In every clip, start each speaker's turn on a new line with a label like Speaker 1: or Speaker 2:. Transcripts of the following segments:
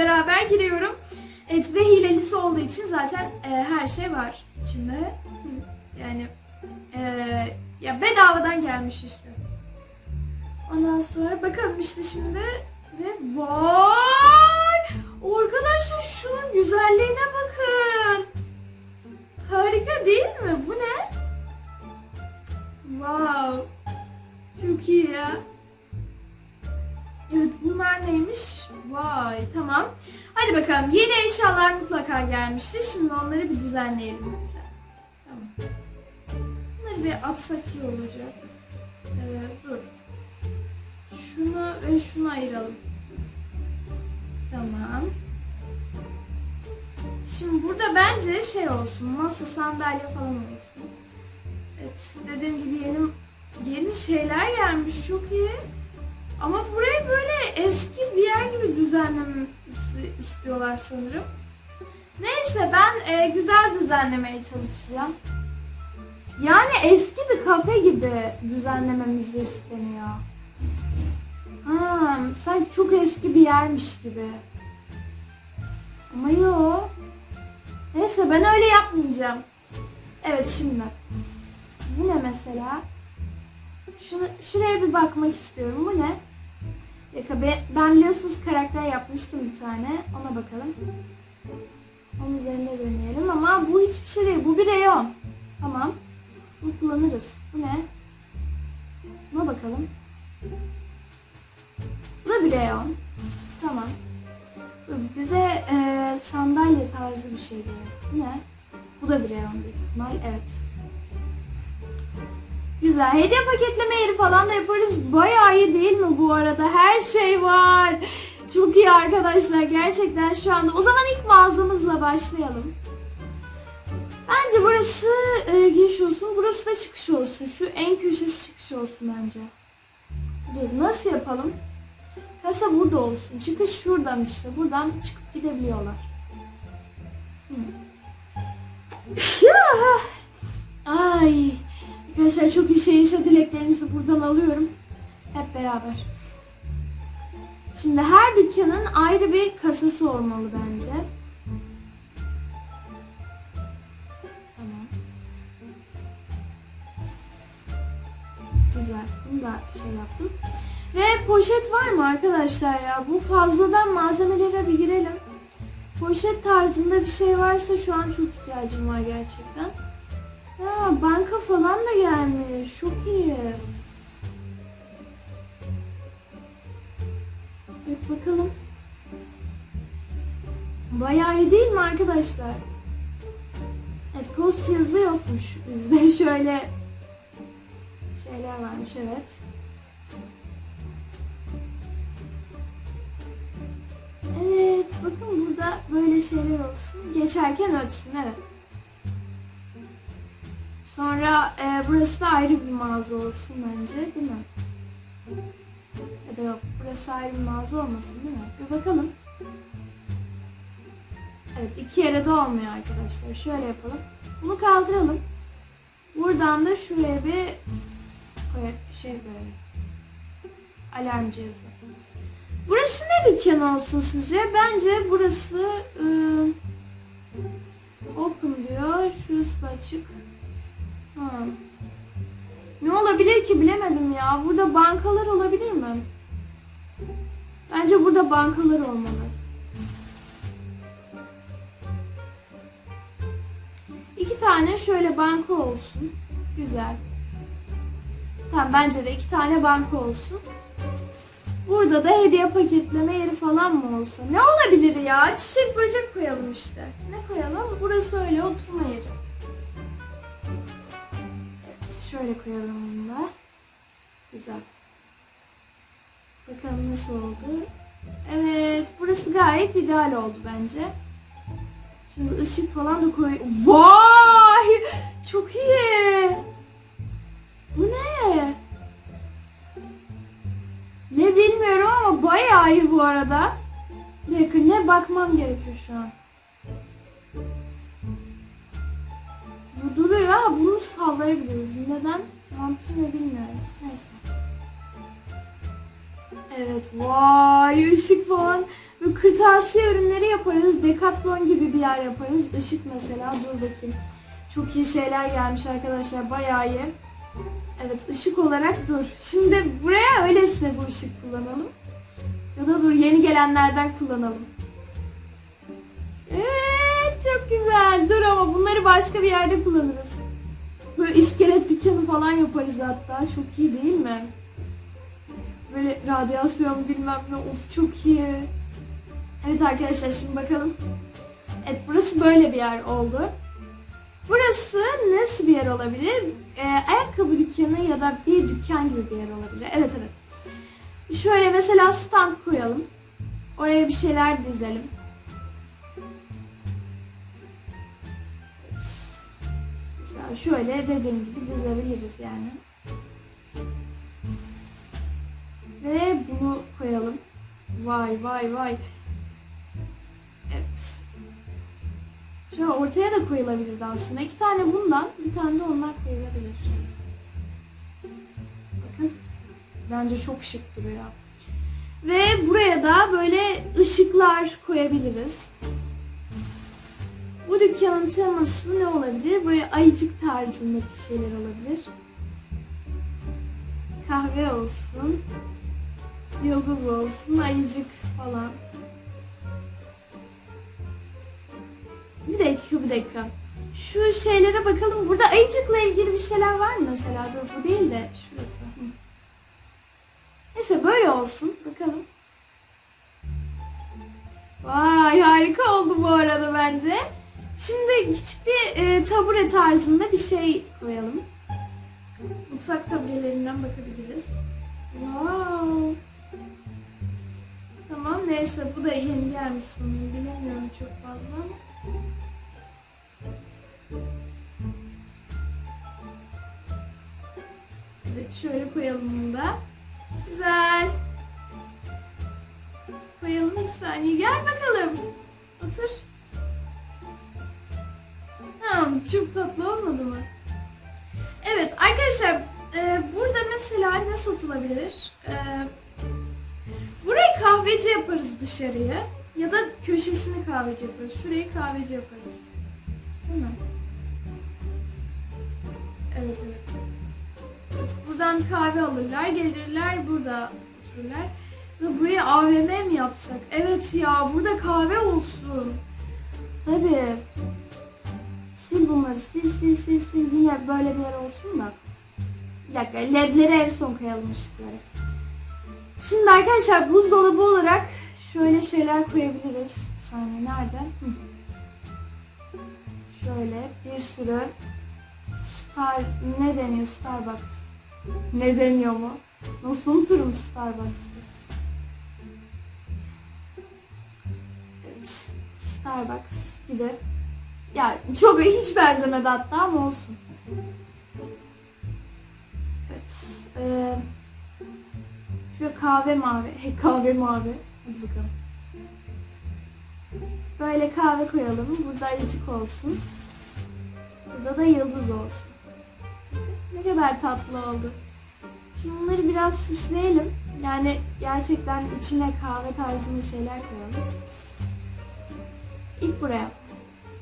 Speaker 1: beraber giriyorum. Evet ve hilelisi olduğu için zaten e, her şey var içinde. Yani e, ya bedavadan gelmiş işte. Ondan sonra bakalım işte şimdi ve vay! Arkadaşlar şunun güzelliğine bakın. Harika değil mi? Bu ne? Wow. Çok iyi ya. Evet bunlar neymiş? Hadi bakalım yeni eşyalar mutlaka gelmiştir. Şimdi onları bir düzenleyelim güzel. Tamam. Bunları bir atsak iyi olacak. Ee, dur. Şunu ve şunu ayıralım. Tamam. Şimdi burada bence şey olsun. Masa, sandalye falan olsun. Evet dediğim gibi yeni yeni şeyler gelmiş. Çok iyi. Ama burayı böyle eski bir yer gibi düzenlememizi istiyorlar sanırım. Neyse ben e, güzel düzenlemeye çalışacağım. Yani eski bir kafe gibi düzenlememizi isteniyor. Ha, sanki çok eski bir yermiş gibi. Ama yo. Neyse ben öyle yapmayacağım. Evet şimdi. Bu ne mesela? Şunu, şuraya bir bakmak istiyorum. Bu ne? Yaka be, ben biliyorsunuz karakter yapmıştım bir tane. Ona bakalım. Onun üzerinde deneyelim ama bu hiçbir şey değil. Bu bir reyon. Tamam. Bunu kullanırız. Bu ne? Buna bakalım. Bu da bir reyon. Tamam. Bize e, sandalye tarzı bir şey diyor. Bu ne? Bu da bir reyon büyük ihtimal. Evet. Güzel. Hediye paketleme yeri falan da yaparız. Bayağı iyi değil mi bu arada? Her şey var. Çok iyi arkadaşlar. Gerçekten şu anda. O zaman ilk mağazamızla başlayalım. Bence burası e, giriş olsun. Burası da çıkış olsun. Şu en köşesi çıkış olsun bence. Dur nasıl yapalım? Kasa burada olsun. Çıkış şuradan işte. Buradan çıkıp gidebiliyorlar. Hmm. Ay. Arkadaşlar çok işe dileklerinizi buradan alıyorum. Hep beraber. Şimdi her dükkanın ayrı bir kasası olmalı bence. Tamam. Güzel. Bunu da şey yaptım. Ve poşet var mı arkadaşlar ya? Bu fazladan malzemelere bir girelim. Poşet tarzında bir şey varsa şu an çok ihtiyacım var gerçekten. Banka falan da gelmiş. Çok iyi. Evet bakalım. Bayağı iyi değil mi arkadaşlar? Evet post yazı yokmuş bizde. Şöyle şeyler varmış evet. Evet bakın burada böyle şeyler olsun. Geçerken ötsün evet. Sonra e, burası da ayrı bir mağaza olsun bence değil mi? Ya da yok burası ayrı bir mağaza olmasın değil mi? Bir bakalım. Evet iki yere de olmuyor arkadaşlar. Şöyle yapalım. Bunu kaldıralım. Buradan da şuraya bir koy şey böyle. Alarm cihazı. Burası ne dükkanı olsun sizce? Bence burası ıı, open diyor. Şurası da açık. Ne olabilir ki bilemedim ya. Burada bankalar olabilir mi? Bence burada bankalar olmalı. İki tane şöyle banka olsun. Güzel. Tamam bence de iki tane banka olsun. Burada da hediye paketleme yeri falan mı olsa? Ne olabilir ya? Çiçek böcek koyalım işte. Ne koyalım? Burası öyle oturma yeri. Şöyle koyalım bunu da. Güzel. Bakalım nasıl oldu. Evet, burası gayet ideal oldu bence. Şimdi ışık falan da koy. Vay! Çok iyi. Bu ne? Ne bilmiyorum ama bayağı iyi bu arada. Bir dakika ne bakmam gerekiyor şu an. Bu duruyor ama bunu sallayabiliyoruz. Neden? Mantığı ne bilmiyorum. Neyse. Evet vay ışık falan. Ve kırtasiye ürünleri yaparız. Decathlon gibi bir yer yaparız. Işık mesela dur bakayım. Çok iyi şeyler gelmiş arkadaşlar. Bayağı iyi. Evet ışık olarak dur. Şimdi buraya öylesine bu ışık kullanalım. Ya da dur yeni gelenlerden kullanalım. Evet çok güzel. Dur ama bunları başka bir yerde kullanırız. Falan yaparız hatta. Çok iyi değil mi? Böyle radyasyon bilmem ne. Of çok iyi. Evet arkadaşlar şimdi bakalım. Evet burası böyle bir yer oldu. Burası nasıl bir yer olabilir? Ee, ayakkabı dükkanı ya da bir dükkan gibi bir yer olabilir. Evet evet. Şöyle mesela stand koyalım. Oraya bir şeyler dizelim. Şöyle dediğim gibi dizebiliriz yani. Ve bunu koyalım. Vay vay vay. Evet. Şöyle ortaya da koyulabilirdi aslında. İki tane bundan, bir tane de onlar koyulabilir. Bakın. Bence çok şık duruyor. Ve buraya da böyle ışıklar koyabiliriz. Bu dükkanın teması ne olabilir? Böyle ayıcık tarzında bir şeyler olabilir. Kahve olsun. Yıldız olsun, ayıcık falan. Bir dakika, bir dakika. Şu şeylere bakalım. Burada ayıcıkla ilgili bir şeyler var mı mesela? Dur bu değil de şurası. Neyse böyle olsun. Bakalım. Vay harika oldu bu arada bence. Şimdi küçük bir e, tabure tarzında bir şey koyalım. Mutfak taburelerinden bakabiliriz. Wow. Tamam neyse bu da yeni gelmiş sanırım. Bilemiyorum çok fazla. Evet şöyle koyalım bunu da. Güzel. Koyalım bir saniye. Gel bakalım. Otur. Çok tatlı olmadı mı? Evet arkadaşlar e, burada mesela ne satılabilir? E, burayı kahveci yaparız dışarıyı. Ya da köşesini kahveci yaparız. Şurayı kahveci yaparız. Değil mi? Evet evet. Buradan kahve alırlar, gelirler burada otururlar. Ve buraya AVM mi yapsak? Evet ya burada kahve olsun. Tabii. Bunları sil sil sil sil yine böyle bir yer olsun da. Bir dakika ledleri en son koyalım ışıkları. Şimdi arkadaşlar buzdolabı olarak şöyle şeyler koyabiliriz. Bir saniye nerede? Şöyle bir sürü Star ne deniyor Starbucks? Ne deniyor mu? Nasıl unuturum Starbucks'ı? Starbucks gibi. Ya çok hiç benzemedi hatta ama olsun. Evet. Ee, şöyle kahve mavi. He, kahve mavi. Hadi bakalım. Böyle kahve koyalım. Burada ayıcık olsun. Burada da yıldız olsun. Ne kadar tatlı oldu. Şimdi bunları biraz süsleyelim. Yani gerçekten içine kahve tarzında şeyler koyalım. İlk buraya.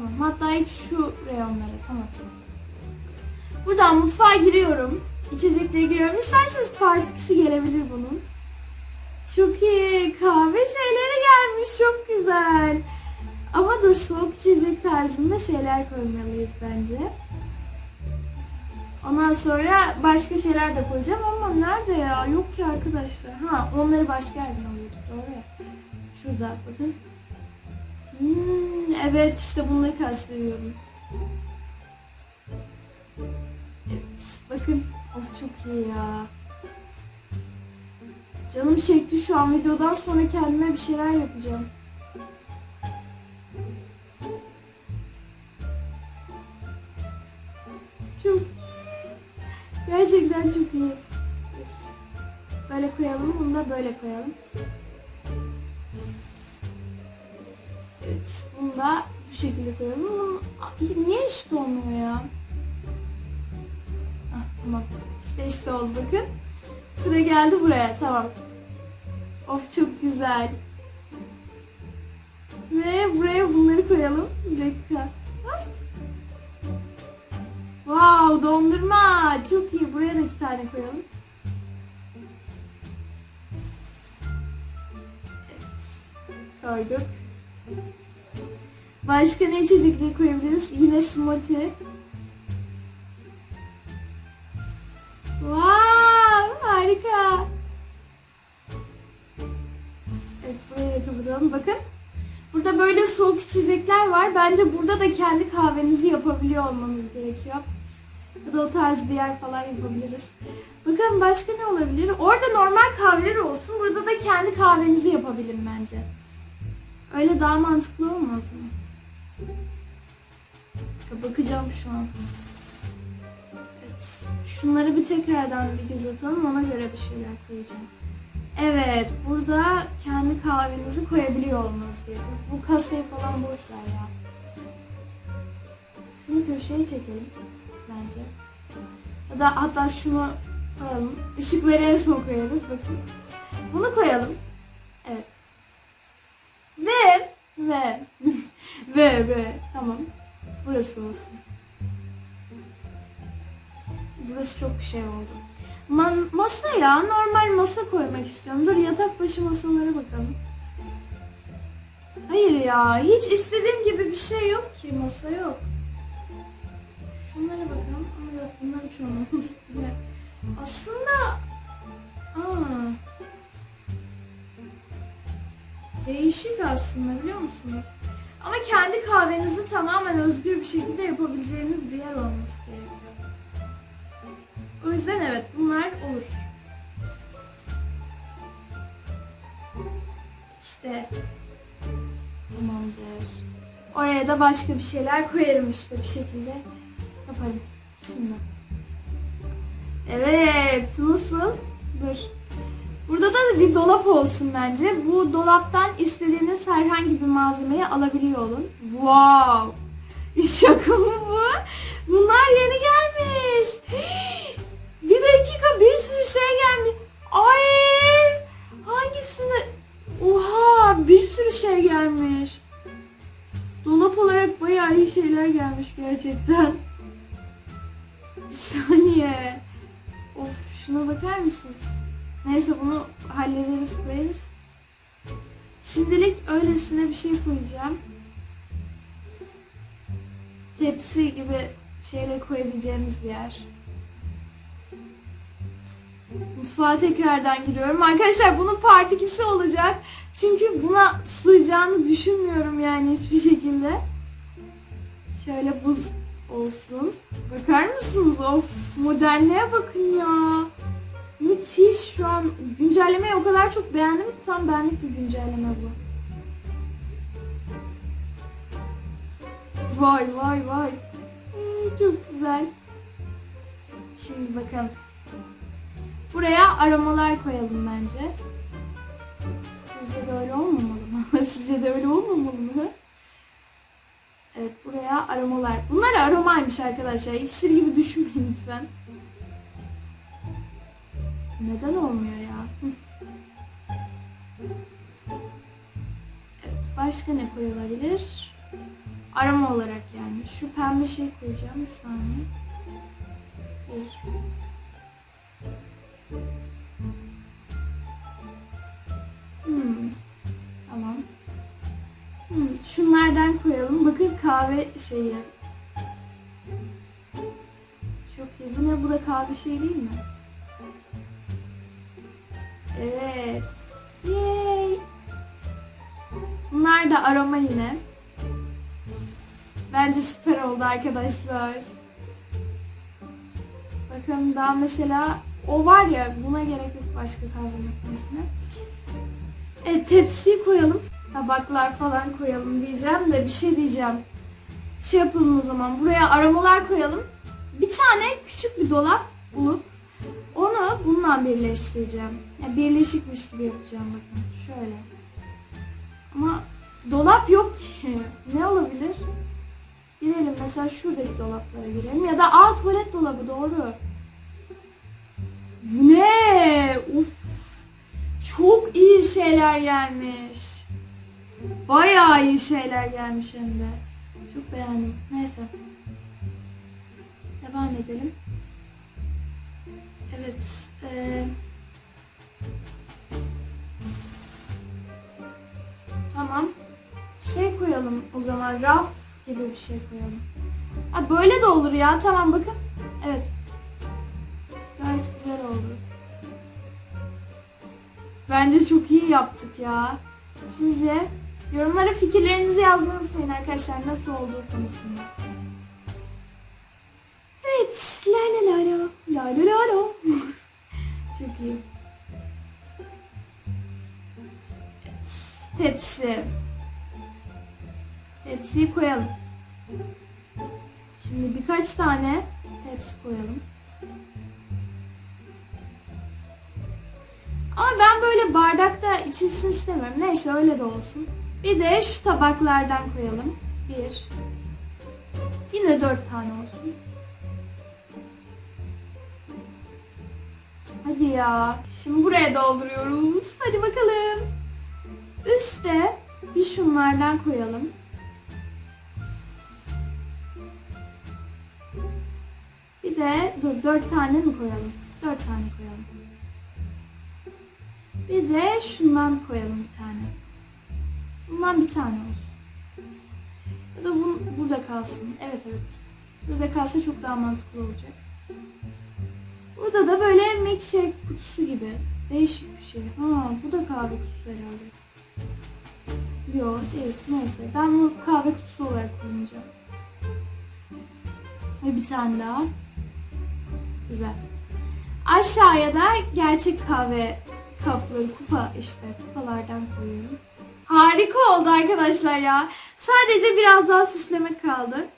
Speaker 1: Tamam. Hatta ilk şu reyonlara. Tamam. Buradan mutfağa giriyorum. İçeceklere giriyorum. İsterseniz partisi gelebilir bunun. Çok iyi. Kahve şeyleri gelmiş. Çok güzel. Ama dur soğuk içecek tarzında şeyler koymalıyız bence. Ondan sonra başka şeyler de koyacağım ama nerede ya? Yok ki arkadaşlar. Ha onları başka yerden alıyorduk. Doğru ya. Şurada bakın. Hmm, evet işte bunları kastediyorum. Evet bakın. Of çok iyi ya. Canım çekti şu an videodan sonra kendime bir şeyler yapacağım. Çok iyi. Gerçekten çok iyi. Böyle koyalım, bunu da böyle koyalım. Evet, bunu da bu şekilde koyalım. Aa, Niye eşit olmuyor ya? Ah, tamam. İşte işte oldu bakın. Sıra geldi buraya, tamam. Of çok güzel. Ve buraya bunları koyalım. Bir dakika. Wow dondurma. Çok iyi. Buraya da iki tane koyalım. Evet. Koyduk. Başka ne içecekleri koyabiliriz? Yine smoothie. Wow, harika. Evet, burayı da kapatalım. Bakın. Burada böyle soğuk içecekler var. Bence burada da kendi kahvenizi yapabiliyor olmanız gerekiyor. Ya da o tarz bir yer falan yapabiliriz. Bakın başka ne olabilir? Orada normal kahveler olsun. Burada da kendi kahvenizi yapabilin bence. Öyle daha mantıklı olmaz mı? Bakacağım şu an. Evet. Şunları bir tekrardan bir göz atalım. Ona göre bir şeyler koyacağım. Evet. Burada kendi kahvenizi koyabiliyor olmanız gerekiyor. Bu kasayı falan boş ver ya. Şunu köşeye çekelim. Bence. Da hatta şunu koyalım. Işıkları en son koyarız. Bakın. Bunu koyalım. Evet. Ve ve ve ve tamam. Burası olsun. Burası çok bir şey oldu. Man, masaya normal masa koymak istiyorum. Dur yatak başı masalara bakalım. Hayır ya hiç istediğim gibi bir şey yok ki masa yok. Şunlara bakalım ama yok bunlar hiç olmaz. Aslında aa, değişik aslında biliyor musunuz? Ama kendi kahvenizi tamamen özgür bir şekilde yapabileceğiniz bir yer olması gerekiyor. O yüzden evet bunlar olur. İşte tamamdır. Oraya da başka bir şeyler koyarım işte bir şekilde yaparım. Şimdi. Evet nasıl? Da bir dolap olsun bence. Bu dolaptan istediğiniz herhangi bir malzemeyi alabiliyor olun. Wow! Şaka mı bu? Bunlar yeni gelmiş. Bir dakika bir sürü şey gelmiş. Ay! Hangisini? Oha! Bir sürü şey gelmiş. Dolap olarak bayağı iyi şeyler gelmiş gerçekten. Bir saniye. Of şuna bakar mısınız? Neyse bunu hallederiz koyarız. Şimdilik öylesine bir şey koyacağım. Tepsi gibi şeyle koyabileceğimiz bir yer. Mutfağa tekrardan giriyorum. Arkadaşlar bunun part 2'si olacak. Çünkü buna sığacağını düşünmüyorum yani hiçbir şekilde. Şöyle buz olsun. Bakar mısınız? Of modernliğe bakın ya. Müthiş şu an güncellemeyi o kadar çok beğendim ki tam benlik bir güncelleme bu. Vay vay vay. Hmm, çok güzel. Şimdi bakalım. Buraya aromalar koyalım bence. Sizce de öyle olmamalı mı? Sizce de öyle olmamalı mı? Evet buraya aromalar. Bunlar aromaymış arkadaşlar. İksir gibi düşünmeyin lütfen. Neden olmuyor ya? Evet, başka ne koyulabilir? Aroma olarak yani. Şu pembe şey koyacağım bir saniye. Bir. Hmm. Tamam. Hmm. Şunlardan koyalım. Bakın kahve şeyi. Çok iyi. Bu ne? Bu da kahve şey değil mi? Evet. Yay. Bunlar da aroma yine. Bence süper oldu arkadaşlar. Bakın daha mesela o var ya buna gerek yok başka kahve. Evet tepsiyi koyalım. Tabaklar falan koyalım diyeceğim de bir şey diyeceğim. Şey yapalım o zaman buraya aromalar koyalım. Bir tane küçük bir dolap bulup onu bununla birleştireceğim. Yani birleşikmiş gibi yapacağım bakın. Şöyle. Ama dolap yok ki. Ne olabilir? Girelim mesela şuradaki dolaplara girelim. Ya da aa tuvalet dolabı doğru. Bu ne? Uf. Çok iyi şeyler gelmiş. Bayağı iyi şeyler gelmiş hem de. Çok beğendim. Neyse. Devam edelim. Evet. eee, Tamam. Şey koyalım o zaman. Raf gibi bir şey koyalım. Ha, böyle de olur ya. Tamam bakın. Evet. Gayet güzel oldu. Bence çok iyi yaptık ya. Sizce? Yorumlara fikirlerinizi yazmayı unutmayın arkadaşlar nasıl olduğu konusunda. Tepsi. Tepsiyi koyalım. Şimdi birkaç tane tepsi koyalım. Ama ben böyle bardakta içilsin istemiyorum. Neyse öyle de olsun. Bir de şu tabaklardan koyalım. Bir. Yine dört tane olsun. Hadi ya. Şimdi buraya dolduruyoruz. Hadi bakalım. Üste bir şunlardan koyalım. Bir de dur dört tane mi koyalım? Dört tane koyalım. Bir de şundan koyalım bir tane. Bundan bir tane olsun. Ya da bu burada kalsın. Evet evet. Burada kalsa çok daha mantıklı olacak. Burada da böyle milkshake kutusu gibi. Değişik bir şey. Ha bu da kahve kutusu herhalde. Yok değil. Neyse. Ben bu kahve kutusu olarak kullanacağım. Ve bir tane daha. Güzel. Aşağıya da gerçek kahve kapları, kupa işte kupalardan koyuyorum. Harika oldu arkadaşlar ya. Sadece biraz daha süslemek kaldı.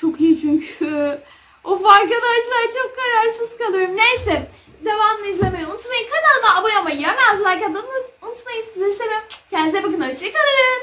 Speaker 1: Çok iyi çünkü. Of arkadaşlar çok kararsız kalıyorum. Neyse devamlı izlemeyi unutmayın. Kanalıma abone olmayı, like atmayı unutmayın. Sizi seviyorum. Kendinize bakın. Hoşçakalın.